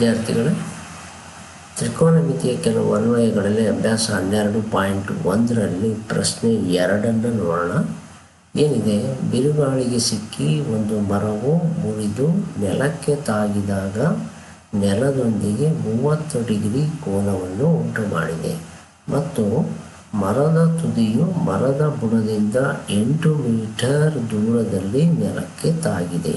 ವಿದ್ಯಾರ್ಥಿಗಳೇ, ತ್ರಿಕೋನಮಿತಿಯ ಕೆಲವು ಅನ್ವಯಗಳಲ್ಲಿ ಅಭ್ಯಾಸ ಹನ್ನೆರಡು ಪಾಯಿಂಟ್ ಒಂದರಲ್ಲಿ ಪ್ರಶ್ನೆ ಎರಡನ್ನು ನೋಡೋಣ. ಏನಿದೆ? ಬಿರುಗಾಳಿಗೆ ಸಿಕ್ಕಿ ಒಂದು ಮರವು ಮುರಿದು ನೆಲಕ್ಕೆ ತಾಗಿದಾಗ ನೆಲದೊಂದಿಗೆ ಮೂವತ್ತು ಡಿಗ್ರಿ ಕೋನವನ್ನು ಉಂಟು ಮಾಡಿದೆ ಮತ್ತು ಮರದ ತುದಿಯು ಮರದ ಬುಡದಿಂದ ಎಂಟು ಮೀಟರ್ ದೂರದಲ್ಲಿ ನೆಲಕ್ಕೆ ತಾಗಿದೆ.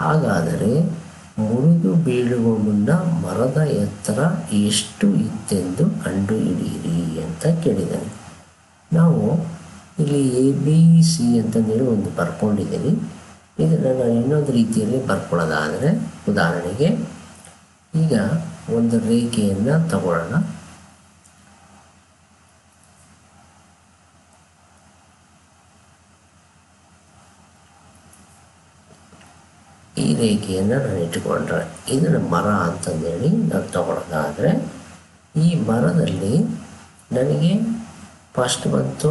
ಹಾಗಾದರೆ ಮುರಿದು ಬೀಳುವ ಮುನ್ನ ಮರದ ಎತ್ತರ ಎಷ್ಟು ಇತ್ತೆಂದು ಕಂಡುಹಿಡಿಯಿರಿ ಅಂತ ಕೇಳಿದ್ದಾನೆ ನಾವು ಇಲ್ಲಿ ಎ ಬಿ ಸಿ ಅಂತಂದೇಳಿ ಒಂದು ಬರ್ಕೊಂಡಿದ್ದೀನಿ ಇದನ್ನು ನಾನು ಇನ್ನೊಂದು ರೀತಿಯಲ್ಲಿ ಬರ್ಕೊಳ್ಳೋದಾದರೆ ಉದಾಹರಣೆಗೆ ಈಗ ಒಂದು ರೇಖೆಯನ್ನು ತಗೊಳ್ಳೋಣ. ರೇಖೆಯನ್ನು ನಾನು ಇಟ್ಟುಕೊಂಡ್ರೆ ಇದನ್ನು ಮರ ಅಂತಂದೇಳಿ ನಾನು ತಗೊಳ್ಳೋದಾದರೆ ಈ ಮರದಲ್ಲಿ ನನಗೆ ಫಸ್ಟ್ ಬಂತು,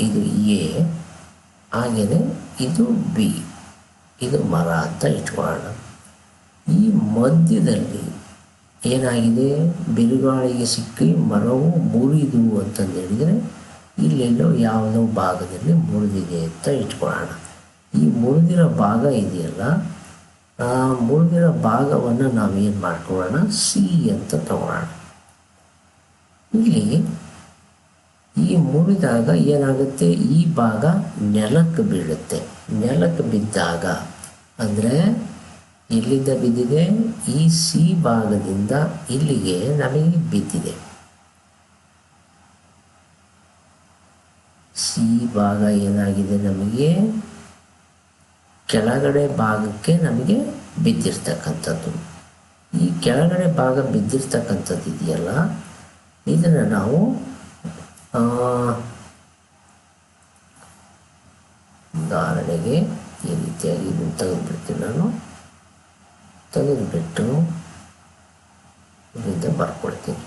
ಇದು ಎ ಹಾಗೆಯೇ ಇದು ಬಿ, ಇದು ಮರ ಅಂತ ಇಟ್ಕೊಳ್ಳೋಣ ಈ ಮಧ್ಯದಲ್ಲಿ ಏನಾಗಿದೆ? ಬಿರುಗಾಳಿಗೆ ಸಿಕ್ಕಿ ಮರವು ಮುರಿದು ಅಂತಂದು ಹೇಳಿದರೆ ಇಲ್ಲೆಲ್ಲೋ ಯಾವುದೋ ಭಾಗದಲ್ಲಿ ಮುರಿದಿದೆ ಅಂತ ಇಟ್ಕೊಳ್ಳೋಣ ಈ ಮುರಿದಿರೋ ಭಾಗ ಇದೆಯಲ್ಲ ಆ ಮುಳುಗಿರೋ ಭಾಗವನ್ನು ನಾವೇನು ಮಾಡ್ಕೊಳ್ಳೋಣ? ಸಿ ಅಂತ ತಗೊಳ್ಳೋಣ. ಇಲ್ಲಿ ಈ ಮುರಿದಾಗ ಏನಾಗುತ್ತೆ? ಈ ಭಾಗ ನೆಲಕ್ಕೆ ಬೀಳುತ್ತೆ. ನೆಲಕ್ಕೆ ಬಿದ್ದಾಗ ಅಂದರೆ ಇಲ್ಲಿಂದ ಬಿದ್ದಿದೆ? ಈ ಸಿ ಭಾಗದಿಂದ ಇಲ್ಲಿಗೆ ನಮಗೆ ಬಿದ್ದಿದೆ. ಸಿ ಭಾಗ ಏನಾಗಿದೆ ನಮಗೆ? ಕೆಳಗಡೆ ಭಾಗಕ್ಕೆ ನಮಗೆ ಬಿದ್ದಿರ್ತಕ್ಕಂಥದ್ದು. ಈ ಕೆಳಗಡೆ ಭಾಗ ಬಿದ್ದಿರ್ತಕ್ಕಂಥದ್ದು ಇದೆಯಲ್ಲ, ಇದನ್ನು ನಾವು ಉದಾಹರಣೆಗೆ ಈ ರೀತಿಯಾಗಿ ಇದನ್ನು ತೆಗೆದುಬಿಡ್ತೀನಿ ನಾನು. ತೆಗೆದುಬಿಟ್ಟು ಇದರಿಂದ ಬರ್ಕೊಳ್ತೀನಿ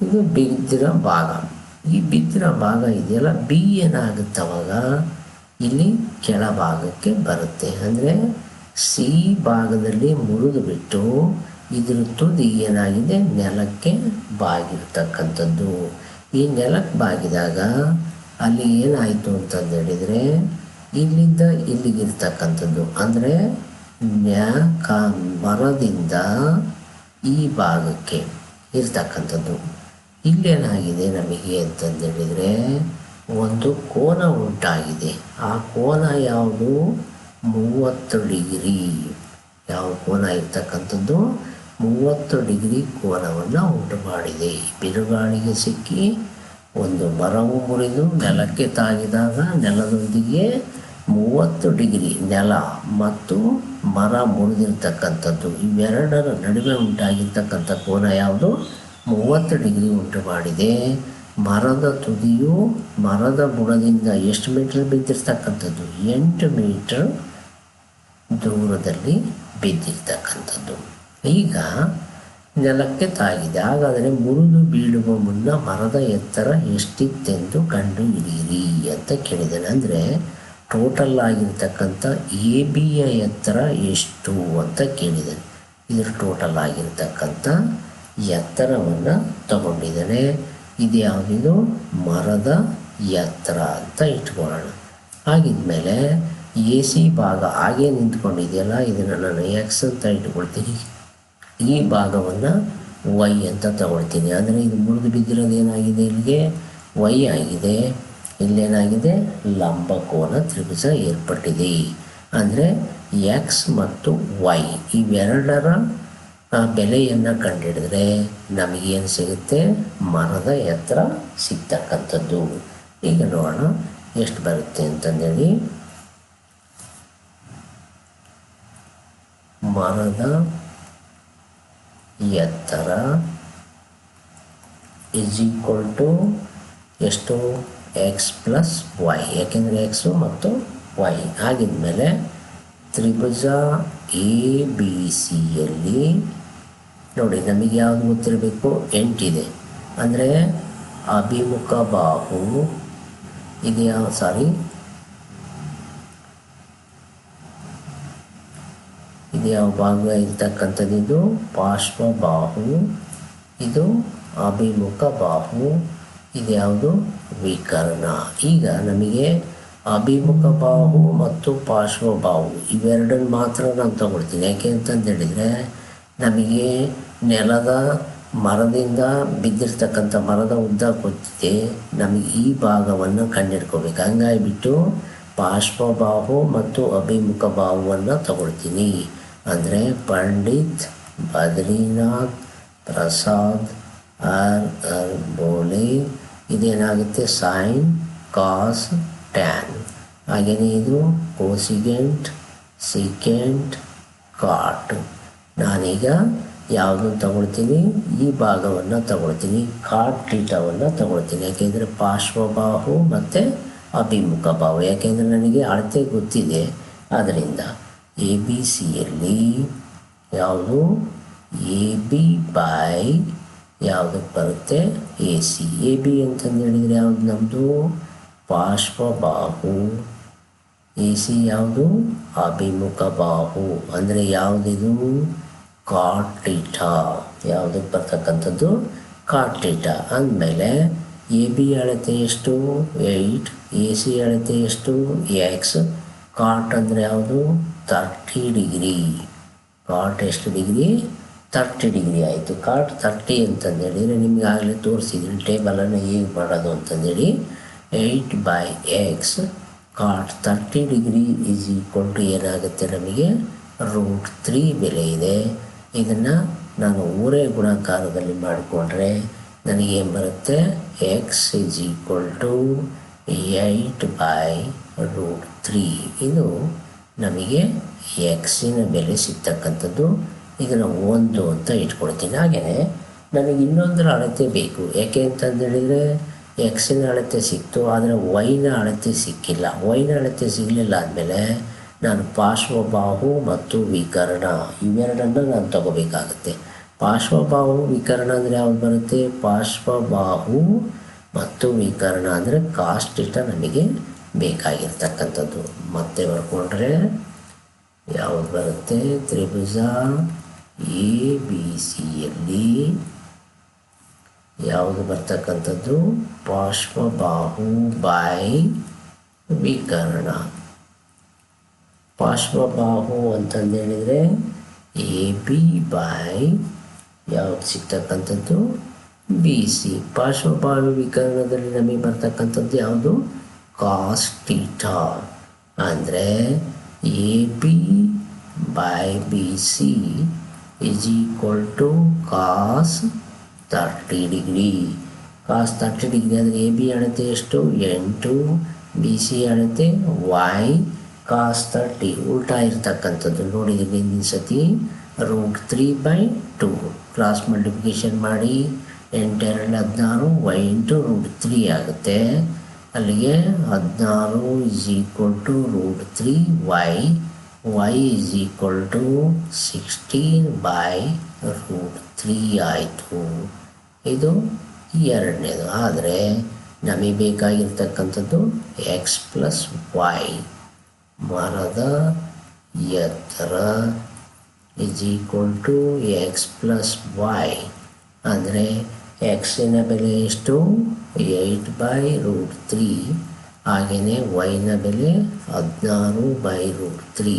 ಇದು ಬಿದ್ದಿರೋ ಭಾಗ. ಈ ಬಿದ್ದಿರೋ ಭಾಗ ಇದೆಯಲ್ಲ? ಬಿ ಏನಾಗುತ್ತವಾಗ ಇಲ್ಲಿ ಕೆಳಭಾಗಕ್ಕೆ ಬರುತ್ತೆ. ಅಂದರೆ ಸಿ ಭಾಗದಲ್ಲಿ ಮುರಿದು ಬಿಟ್ಟು ಇದ್ರ ತುದಿ ಏನಾಗಿದೆ? ನೆಲಕ್ಕೆ ಬಾಗಿರ್ತಕ್ಕಂಥದ್ದು. ಈ ನೆಲಕ್ಕೆ ಬಾಗಿದಾಗ ಅಲ್ಲಿ ಏನಾಯಿತು ಅಂತಂದು ಹೇಳಿದರೆ ಇಲ್ಲಿಂದ ಇಲ್ಲಿಗಿರ್ತಕ್ಕಂಥದ್ದು. ಅಂದರೆ ಮ್ಯಾಕ ಮರದಿಂದ ಈ ಭಾಗಕ್ಕೆ ಇರ್ತಕ್ಕಂಥದ್ದು. ಇಲ್ಲೇನಾಗಿದೆ ನಮಗೆ ಅಂತಂದು ಹೇಳಿದರೆ ಒಂದು ಕೋನ ಉಂಟಾಗಿದೆ. ಆ ಕೋನ ಯಾವುದು? ಮೂವತ್ತು ಡಿಗ್ರಿ. ಯಾವ ಕೋನ ಇರ್ತಕ್ಕಂಥದ್ದು? ಮೂವತ್ತು ಡಿಗ್ರಿ ಕೋನವನ್ನು ಉಂಟು ಮಾಡಿದೆ ಬಿರುಗಾಳಿಗೆ ಸಿಕ್ಕಿ ಒಂದು ಮರವು ಮುರಿದು ನೆಲಕ್ಕೆ ತಾಗಿದಾಗ ನೆಲದೊಂದಿಗೆ ಮೂವತ್ತು ಡಿಗ್ರಿ ನೆಲ ಮತ್ತು ಮರ ಮುರಿದಿರ್ತಕ್ಕಂಥದ್ದು. ಇವೆರಡರ ನಡುವೆ ಉಂಟಾಗಿರ್ತಕ್ಕಂಥ ಕೋನ ಯಾವುದು? ಮೂವತ್ತು ಡಿಗ್ರಿ ಉಂಟು ಮಾಡಿದೆ ಮರದ ತುದಿಯು ಮರದ ಬುಡದಿಂದ ಎಷ್ಟು ಮೀಟರ್ ಬಿದ್ದಿರ್ತಕ್ಕಂಥದ್ದು? ಎಂಟು ಮೀಟರ್ ದೂರದಲ್ಲಿ ಬಿದ್ದಿರ್ತಕ್ಕಂಥದ್ದು. ಈಗ ನೆಲಕ್ಕೆ ತಾಗಿದೆ. ಹಾಗಾದರೆ ಮುರಿದು ಬೀಳುವ ಮುನ್ನ ಮರದ ಎತ್ತರ ಎಷ್ಟಿತ್ತೆಂದು ಕಂಡು ಹಿಡಿಯಿರಿ ಅಂತ ಕೇಳಿದ್ದೇನೆ. ಅಂದರೆ ಟೋಟಲ್ ಆಗಿರ್ತಕ್ಕಂಥ ಎ ಬಿಯ ಎತ್ತರ ಎಷ್ಟು ಅಂತ ಕೇಳಿದ್ದೇನೆ. ಇದರ ಟೋಟಲ್ ಆಗಿರ್ತಕ್ಕಂಥ ಎತ್ತರವನ್ನು ತಗೊಂಡಿದ್ದಾನೆ. ಇದು ಯಾವುದಿದು? ಮರದ ಎತ್ತರ ಅಂತ ಇಟ್ಕೊಳ್ಳೋಣ. ಹಾಗಿದ್ಮೇಲೆ ಎ ಸಿ ಭಾಗ ಹಾಗೆ ನಿಂತ್ಕೊಂಡಿದೆಯಲ್ಲ, ಇದನ್ನು ನಾನು ಎಕ್ಸ್ ಅಂತ ಇಟ್ಕೊಳ್ತೀನಿ. ಈ ಭಾಗವನ್ನು ವೈ ಅಂತ ತಗೊಳ್ತೀನಿ. ಅಂದರೆ ಇದು ಮುರಿದು ಬಿದ್ದಿರೋದು ಏನಾಗಿದೆ ಇಲ್ಲಿಗೆ? ವೈ ಆಗಿದೆ. ಇಲ್ಲೇನಾಗಿದೆ? ಲಂಬಕೋನ ತ್ರಿಭುಜ ಏರ್ಪಟ್ಟಿದೆ. ಅಂದರೆ ಎಕ್ಸ್ ಮತ್ತು ವೈ ಇವೆರಡರ ಆ, ಬೆಲೆಯನ್ನು ಕಂಡುಹಿಡಿದ್ರೆ ನಮಗೇನು ಸಿಗುತ್ತೆ? ಮರದ ಎತ್ತರ ಸಿಗ್ತಕ್ಕಂಥದ್ದು. ಈಗ ನೋಡೋಣ ಎಷ್ಟು ಬರುತ್ತೆ ಅಂತಂದೇಳಿ. ಮರದ ಎತ್ತರ ಇಸ್ ಈಕ್ವಲ್ ಟು ಎಷ್ಟು? ಎಕ್ಸ್ ಪ್ಲಸ್ ವೈ ಯಾಕೆಂದರೆ ಎಕ್ಸು ಮತ್ತು ವೈ ಆಗಿದ್ಮೇಲೆ ತ್ರಿಭುಜ ಎ ಬಿ ಸಿಯಲ್ಲಿ ನೋಡಿ, ನಮಗೆ ಯಾವುದು ಗೊತ್ತಿರಬೇಕು? ಎಂಟಿದೆ. ಅಂದರೆ ಅಭಿಮುಖ ಬಾಹು. ಇದು ಯಾವ ಸಾರಿ ಇದು ಯಾವ ಭಾಗ ಇದು ಪಾರ್ಶ್ವ ಬಾಹು. ಇದು ಅಭಿಮುಖ ಬಾಹು. ಇದು ಯಾವುದು ವಿಕರ್ಣ. ಈಗ ನಮಗೆ ಅಭಿಮುಖ ಬಾಹು ಮತ್ತು ಪಾರ್ಶ್ವ ಬಾಹು, ಇವೆರಡನ್ನು ಮಾತ್ರ ನಾನು ತಗೊಳ್ತೀನಿ. ಯಾಕೆ ಅಂತಂದೇಳಿದರೆ, ನಮಗೆ ನೆಲದ ಮರದಿಂದ ಬಿದ್ದಿರ್ತಕ್ಕಂಥ ಮರದ ಉದ್ದ ಕೊತ್ತಿದೆ ನಮಗೆ ಈ ಭಾಗವನ್ನು ಕಂಡಿಡ್ಕೋಬೇಕು ಹಂಗಾಗಿಬಿಟ್ಟು ಪಾರ್ಶ್ವಬಾಹು ಮತ್ತು ಅಭಿಮುಖ ಬಾಹುವನ್ನು ತಗೊಳ್ತೀನಿ. ಅಂದರೆ ಪಂಡಿತ್ ಬದ್ರಿನಾಥ್ ಪ್ರಸಾದ್ ಆರ್ ಆರ್ ಬೋಲೆ ಇದೇನಾಗುತ್ತೆ? Sine, cos, tan. ಹಾಗೆಯೇ ಇದು? Cosecant, secant, cot. ನಾನೀಗ ಯಾವುದನ್ನು ತಗೊಳ್ತೀನಿ? ಈ ಭಾಗವನ್ನು ತಗೊಳ್ತೀನಿ ಕಾಟ್ ಟೀಟವನ್ನು ತಗೊಳ್ತೀನಿ. ಯಾಕೆಂದರೆ ಪಾರ್ಶ್ವಬಾಹು ಮತ್ತು ಅಭಿಮುಖ ಬಾಹು ಯಾಕೆಂದರೆ ನನಗೆ ಅಳತೆ ಗೊತ್ತಿದೆ. ಆದ್ದರಿಂದ ಎ ಬಿ ಸಿಯಲ್ಲಿ ಯಾವುದು? ಎ ಬಿ ಬೈ ಯಾವುದಕ್ಕೆ ಬರುತ್ತೆ? ಎ ಸಿ ಎ ಬಿ ಅಂತಂದು ಹೇಳಿದರೆ ಯಾವುದು ನಮ್ಮದು ಪಾರ್ಶ್ವಬಾಹು. ಎ ಸಿ ಯಾವುದು? ಅಭಿಮುಖ ಬಾಹು. ಅಂದರೆ ಯಾವುದಿದು? ಕಾಟಿಟ ಯಾವುದಕ್ಕೆ ಬರ್ತಕ್ಕಂಥದ್ದು? ಕಾಟೀಟ ಅಂದಮೇಲೆ ಎ ಬಿ ಅಳತೆ ಎಷ್ಟು? ಏಯ್ಟ್ ಎ ಸಿ ಅಳತೆ ಎಷ್ಟು? ಎಕ್ಸ್ ಕಾಟ್ ಅಂದರೆ ಯಾವುದು? ತರ್ಟಿ ಡಿಗ್ರಿ ಕಾಟ್ ಎಷ್ಟು ಡಿಗ್ರಿ ತರ್ಟಿ ಡಿಗ್ರಿ ಆಯಿತು. ಕಾಟ್ ತರ್ಟಿ ಅಂತಂದೇಳಿದರೆ ನಿಮಗೆ ಆಗಲೇ ತೋರಿಸಿದ್ದೀನಿ ಟೇಬಲನ್ನು ಹೇಗೆ ಮಾಡೋದು ಅಂತಂದೇಳಿ. Eight by x cot thirty degree is equal to ಏನಾಗುತ್ತೆ ನಮಗೆ? ರೂಟ್ ತ್ರೀ ಬೆಲೆ ಇದೆ. ಇದನ್ನು ನಾನು ಊರೇ ಗುಣಾಕಾರದಲ್ಲಿ ಮಾಡಿಕೊಂಡ್ರೆ ನನಗೇನು ಬರುತ್ತೆ? X is equal to eight by root three ಇದು ನಮಗೆ ಎಕ್ಸಿನ ಬೆಲೆ ಸಿಗ್ತಕ್ಕಂಥದ್ದು. ಇದನ್ನು ಒಂದು ಅಂತ ಇಟ್ಕೊಳ್ತೀನಿ. ಹಾಗೆಯೇ ನನಗೆ ಇನ್ನೊಂದರ ಅಳತೆ ಬೇಕು. ಯಾಕೆ ಅಂತಂದೇಳಿದರೆ ಎಕ್ಸಿನ ಅಳತೆ ಸಿಕ್ತು, ಆದರೆ ವೈನ ಅಳತೆ ಸಿಕ್ಕಿಲ್ಲ. ವೈನ ಅಳತೆ ಸಿಗಲಿಲ್ಲ ಆದಮೇಲೆ ನಾನು ಪಾರ್ಶ್ವಬಾಹು ಮತ್ತು ವಿಕರ್ಣ, ಇವೆರಡನ್ನು ನಾನು ತಗೋಬೇಕಾಗುತ್ತೆ. ಪಾರ್ಶ್ವಬಾಹು, ವಿಕರ್ಣ ಅಂದರೆ ಯಾವ್ದು ಬರುತ್ತೆ? ಪಾರ್ಶ್ವಬಾಹು ಮತ್ತು ವಿಕರ್ಣ ಅಂದರೆ ಕಾಸ್ಟಿಟ ನಮಗೆ ಬೇಕಾಗಿರ್ತಕ್ಕಂಥದ್ದು. ಮತ್ತೆ ಬರ್ಕೊಂಡ್ರೆ ಯಾವ್ದು ಬರುತ್ತೆ? ತ್ರಿಭುಜ ಎ, ಬಿ ಸಿಯಲ್ಲಿ ಯಾವುದು ಬರ್ತಕ್ಕಂಥದ್ದು? ಪಾರ್ಶ್ವಬಾಹು ಬಾಯಿ ವಿಕರ್ಣ. ಪಾರ್ಶ್ವಬಾಹು ಅಂತಂದು ಹೇಳಿದರೆ ಎ ಬಿ ಬೈ ಯಾವ್ದು ಸಿಗ್ತಕ್ಕಂಥದ್ದು? ಬಿ ಸಿ ಪಾರ್ಶ್ವಬಾಹು ವಿಕರಣದಲ್ಲಿ ನಮಗೆ ಬರ್ತಕ್ಕಂಥದ್ದು ಯಾವುದು? ಕಾಸ್ ಟೀಟಾ ಅಂದರೆ A B by B C is equal to cos thirty degree cos thirty degree ಅಂದರೆ ಎ ಬಿ ಅಳತೆ ಎಷ್ಟು? ಎಂಟು. ಬಿ ಸಿ ಅಳತೆ ವೈ ಕಾಸ್ ತರ್ಟಿ ಉಲ್ಟಾ ಇರ್ತಕ್ಕಂಥದ್ದು. ನೋಡಿದ್ದೀವಿ ಹಿಂದಿನ ಸತಿ root three by two cross multiplication ಮಾಡಿ ಎಂಟೆರಡು, ಹದಿನಾರು ವೈ ಇಂಟು ರೂಟ್ ತ್ರೀ ಆಗುತ್ತೆ. ಅಲ್ಲಿಗೆ ಹದಿನಾರು is equal to root three y y is equal to sixteen by root three ಆಯಿತು. ಇದು ಎರಡನೇದು. ಆದರೆ ನಮಗೆ ಬೇಕಾಗಿರ್ತಕ್ಕಂಥದ್ದು ಎಕ್ಸ್ ಪ್ಲಸ್ ವೈ ಮರದ ಎತ್ತರ is equal to x plus y ಅಂದರೆ ಎಕ್ಸಿನ ಬೆಲೆ ಎಷ್ಟು? ಏಯ್ಟ್ ಬೈ ರೂಟ್ ತ್ರೀ ಹಾಗೆಯೇ ವೈನ ಬೆಲೆ ಹದಿನಾರು by root three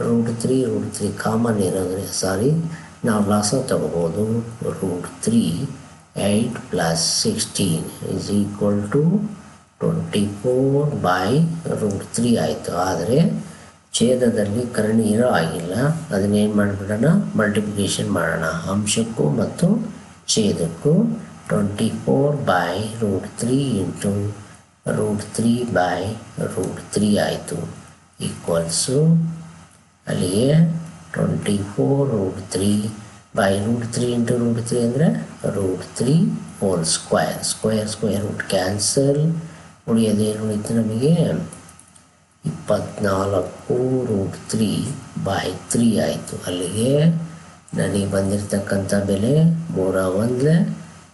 root three root three common ಇರೋದ್ರೆ sorry, ನಾವು ಲಾಸ ತಗೋಬೋದು. Root three eight plus sixteen is equal to twenty four by root three ಆಯಿತು. ಆದರೆ ಛೇದದಲ್ಲಿ ಕರ್ಣಿ ಇರೋ ಆಗಿಲ್ಲ. ಅದನ್ನೇನು ಮಾಡಿಬಿಡೋಣ? ಮಲ್ಟಿಪ್ಲಿಕೇಶನ್ ಮಾಡೋಣ. ಅಂಶಕ್ಕೂ ಮತ್ತು ಛೇದಕ್ಕೂ twenty four by root three into root three by root three ಆಯಿತು ಈಕ್ವಲ್ಸು ಅಲ್ಲಿಗೆ twenty four root three by root three into root three ಅಂದರೆ root three whole square square square root cancel ಉಳಿಯೋದೇನು ಉಳಿತು ನಮಗೆ? ಇಪ್ಪತ್ನಾಲ್ಕು root three by three ಆಯಿತು. ಅಲ್ಲಿಗೆ ನನಗೆ ಬಂದಿರತಕ್ಕಂಥ ಬೆಲೆ ಮೂರ ಒಂದಲೆ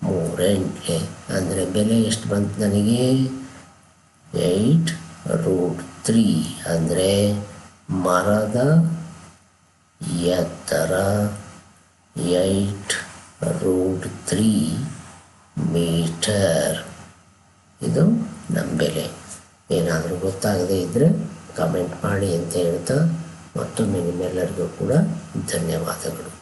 ಮೂರೆಂಟ್ಲೆ ಅಂದರೆ ಬೆಲೆ ಎಷ್ಟು ಬಂತು ನನಗೆ? ಏಯ್ಟ್ ರೂಟ್ ತ್ರೀ ಅಂದರೆ ಮರದ ಎತ್ತರ. ಏಯ್ಟ್ ರೂಟ್ ತ್ರೀ ಮೀಟರ್ ಇದು ನಮ್ಮ ಬೆಲೆ. ಏನಾದರೂ ಗೊತ್ತಾಗದೆ ಇದ್ದರೆ ಕಮೆಂಟ್ ಮಾಡಿ ಅಂತ ಹೇಳ್ತಾ ಮತ್ತೊಮ್ಮೆ ನಿಮ್ಮೆಲ್ಲರಿಗೂ ಕೂಡ ಧನ್ಯವಾದಗಳು.